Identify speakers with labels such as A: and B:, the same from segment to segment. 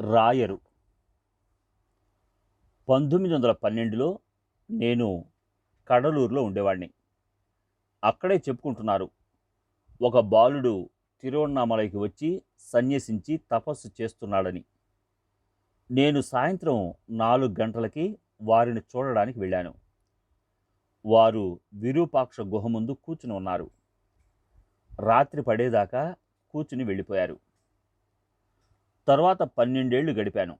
A: రాయరు. పంతొమ్మిది వందల పన్నెండులో నేను కడలూరులో ఉండేవాడిని అక్కడే చెప్పుకుంటున్నారు ఒక బాలుడు తిరువణామలైకి వచ్చి సన్యసించి తపస్సు చేస్తున్నాడని. నేను సాయంత్రం నాలుగు గంటలకి వారిని చూడడానికి వెళ్ళాను. వారు విరూపాక్ష గుహ ముందు కూర్చుని ఉన్నారు. రాత్రి పడేదాకా కూర్చుని వెళ్ళిపోయారు. తర్వాత పన్నెండేళ్ళు గడిపాను.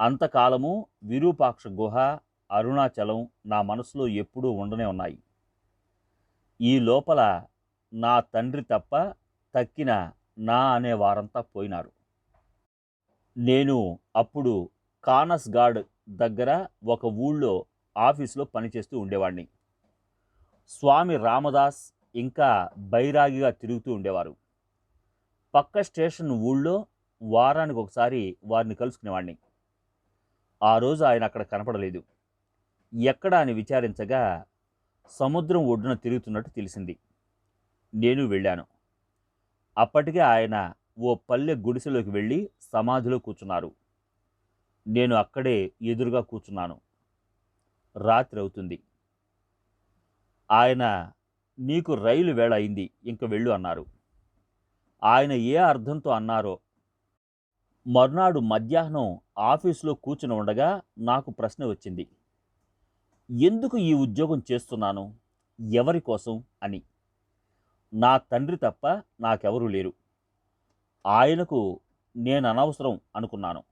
A: అంతకాలము విరూపాక్ష గుహ అరుణాచలం నా మనసులో ఎప్పుడూ ఉండనే ఉన్నాయి. ఈ లోపల నా తండ్రి తప్ప తక్కిన నా అనే వారంతా పోయినారు. నేను అప్పుడు కానస్గాడ్ దగ్గర ఒక ఊళ్ళో ఆఫీసులో పనిచేస్తూ ఉండేవాడిని స్వామి రామదాస్ ఇంకా బైరాగిగా తిరుగుతూ ఉండేవారు. పక్క స్టేషన్ ఊళ్ళో వారానికి ఒకసారి వారిని కలుసుకునేవాడిని ఆ రోజు ఆయన అక్కడ కనపడలేదు. ఎక్కడ అని విచారించగా సముద్రం ఒడ్డున తిరుగుతున్నట్టు తెలిసింది. నేను వెళ్ళాను. అప్పటికే ఆయన ఓ పల్లె గుడిసెలోకి వెళ్ళి సమాధిలో కూర్చున్నారు. నేను అక్కడే ఎదురుగా కూర్చున్నాను. రాత్రి అవుతుంది. ఆయన నీకు రైలు వేళ అయింది ఇంక వెళ్ళు అన్నారు. ఆయన ఏ అర్థంతో అన్నారో మర్నాడు మధ్యాహ్నం ఆఫీసులో కూర్చుని ఉండగా నాకు ప్రశ్న వచ్చింది. ఎందుకు ఈ ఉద్యోగం చేస్తున్నాను? ఎవరి కోసం? అని. నా తండ్రి తప్ప నాకెవరూ లేరు. ఆయనకు నేను అనవసరం అనుకున్నాను.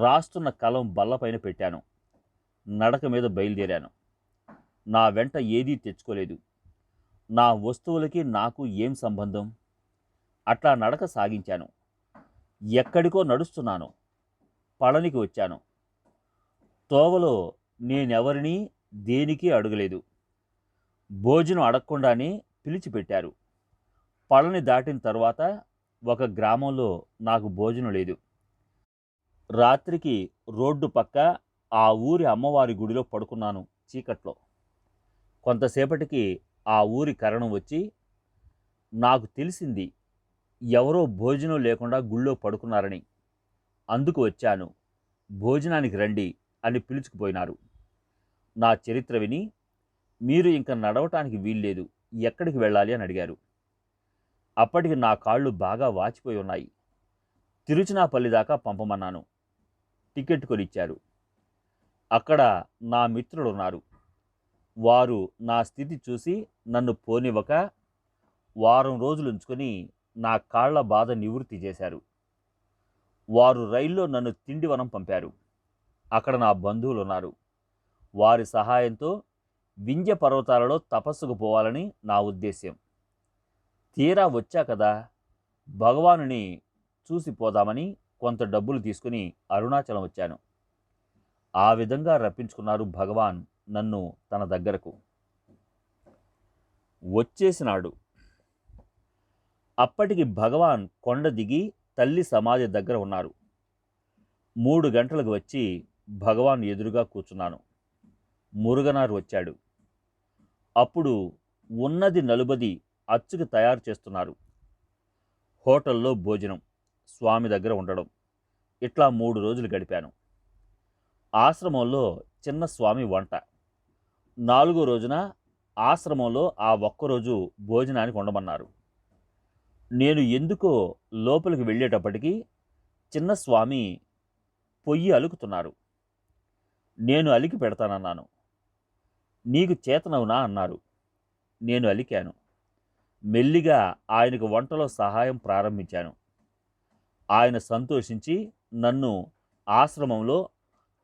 A: రాస్తున్న కలం బల్లపైన పెట్టాను. నడక మీద బయలుదేరాను. నా వెంట ఏదీ తెచ్చుకోలేదు. నా వస్తువులకి నాకు ఏం సంబంధం? అట్లా నడక సాగించాను. ఎక్కడికో నడుస్తున్నాను. పళనికి వచ్చాను. తోవలో నేనెవరిని దేనికి అడగలేదు. భోజనం అడగకుండానే పిలిచిపెట్టారు. పళని దాటిన తర్వాత ఒక గ్రామంలో నాకు భోజనం లేదు. రాత్రికి రోడ్డు పక్క ఆ ఊరి అమ్మవారి గుడిలో పడుకున్నాను చీకట్లో. కొంతసేపటికి ఆ ఊరి కరణం వచ్చి నాకు తెలిసింది ఎవరో భోజనం లేకుండా గుళ్ళో పడుకున్నారని అందుకు వచ్చాను. భోజనానికి రండి అని పిలుచుకుపోయినారు. నా చరిత్ర విని మీరు ఇంకా నడవటానికి వీల్లేదు ఎక్కడికి వెళ్ళాలి అని అడిగారు. అప్పటికి నా కాళ్ళు బాగా వాచిపోయి ఉన్నాయి. తిరుచినాపల్లి దాకా పంపమన్నాను. టికెట్ కొనిచ్చారు. అక్కడ నా మిత్రుడు ఉన్నారు వారు నా స్థితి చూసి నన్ను పోనివ్వక వారం రోజులు ఉంచుకొని నా కాళ్ళ బాధ నివృత్తి చేశారు. వారు రైల్లో నన్ను తిండివనం పంపారు. అక్కడ నా బంధువులు ఉన్నారు వారి సహాయంతో వింధ్య పర్వతాలలో తపస్సుకు పోవాలని నా ఉద్దేశ్యం. తీరా వచ్చా కదా భగవానుని చూసిపోదామని కొంత డబ్బులు తీసుకుని అరుణాచలం వచ్చాను. ఆ విధంగా రప్పించుకున్నారు భగవాన్ నన్ను తన దగ్గరకు. వచ్చేసినాడు. అప్పటికి భగవాన్ కొండ దిగి తల్లి సమాధి దగ్గర ఉన్నారు. మూడు గంటలకు వచ్చి భగవాన్ ఎదురుగా కూర్చున్నాను. మురుగనారు వచ్చాడు. అప్పుడు ఉన్నది నలుబది అచ్చుకు తయారు చేస్తున్నారు. హోటల్లో భోజనం స్వామి దగ్గర ఉండడం ఇట్లా మూడు రోజులు గడిపాను. ఆశ్రమంలో చిన్న స్వామి వంట. నాలుగో రోజున ఆశ్రమంలో ఆ ఒక్కరోజు భోజనానికి ఉండమన్నారు. నేను ఎందుకో లోపలికి వెళ్ళేటప్పటికీ చిన్న స్వామి పొయ్యి అలుకుతున్నారు. నేను అలికి పెడతానన్నాను. నీకు చేతనవునా? అన్నారు. నేను అలికాను. మెల్లిగా ఆయనకు వంటలో సహాయం ప్రారంభించాను. ఆయన సంతోషించి నన్ను ఆశ్రమంలో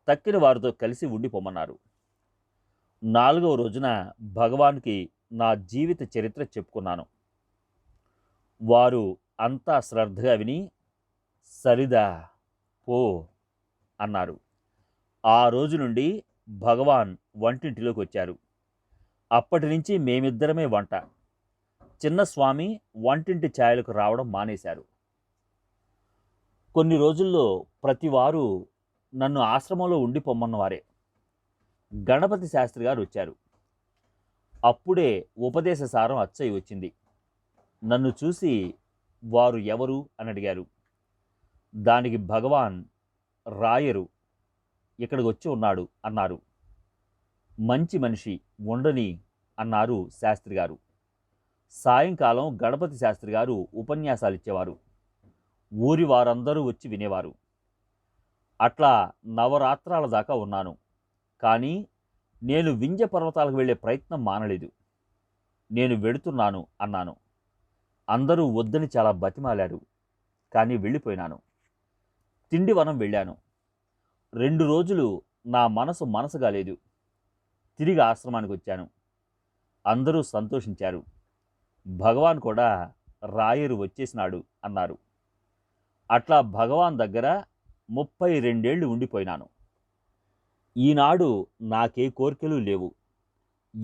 A: తక్కిన వారితో కలిసి ఉండిపోమన్నారు. నాలుగవ రోజున భగవాన్కి నా జీవిత చరిత్ర చెప్పుకున్నాను. వారు అంతా శ్రద్ధగా విని సరిదా పో అన్నారు. ఆ రోజు నుండి భగవాన్ వంటింటిలోకి వచ్చారు. అప్పటి నుంచి మేమిద్దరమే వంట. చిన్న స్వామి వంటింటి ఛాయలకు రావడం మానేశారు. కొన్ని రోజుల్లో ప్రతివారు నన్ను ఆశ్రమంలో ఉండిపోమ్మన్నవారే గణపతి శాస్త్రి గారు వచ్చారు. అప్పుడే ఉపదేశ సారం అచ్చయి వచ్చింది. నన్ను చూసి వారు ఎవరు అని అడిగారు. దానికి భగవాన్ రాయరు ఇక్కడికి వచ్చి ఉన్నాడు అన్నారు. మంచి మనిషి ఉండని అన్నారు శాస్త్రి గారు. సాయంకాలం గణపతి శాస్త్రి గారు ఉపన్యాసాలు ఇచ్చేవారు. ఊరి వారందరూ వచ్చి వినేవారు. అట్లా నవరాత్రాల దాకా ఉన్నాను కానీ నేను వింధ్య పర్వతాలకు వెళ్ళే ప్రయత్నం మానలేదు. నేను వెడుతున్నాను అన్నాను. అందరూ వద్దని చాలా బతిమాలారు. కానీ వెళ్ళిపోయినాను. తిండివనం వెళ్ళాను. రెండు రోజులు నా మనసు మనసుగా లేదు. తిరిగి ఆశ్రమానికి వచ్చాను. అందరూ సంతోషించారు. భగవాన్ కూడా రాయరు వచ్చేసినాడు అన్నారు. అట్లా భగవాన్ దగ్గర ముప్పై రెండేళ్ళు ఉండిపోయినాను. ఈనాడు నాకే కోరికలు లేవు.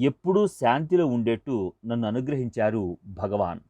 A: ఎప్పుడూ శాంతిలో ఉండేట్టు నన్ను అనుగ్రహించారు భగవాన్.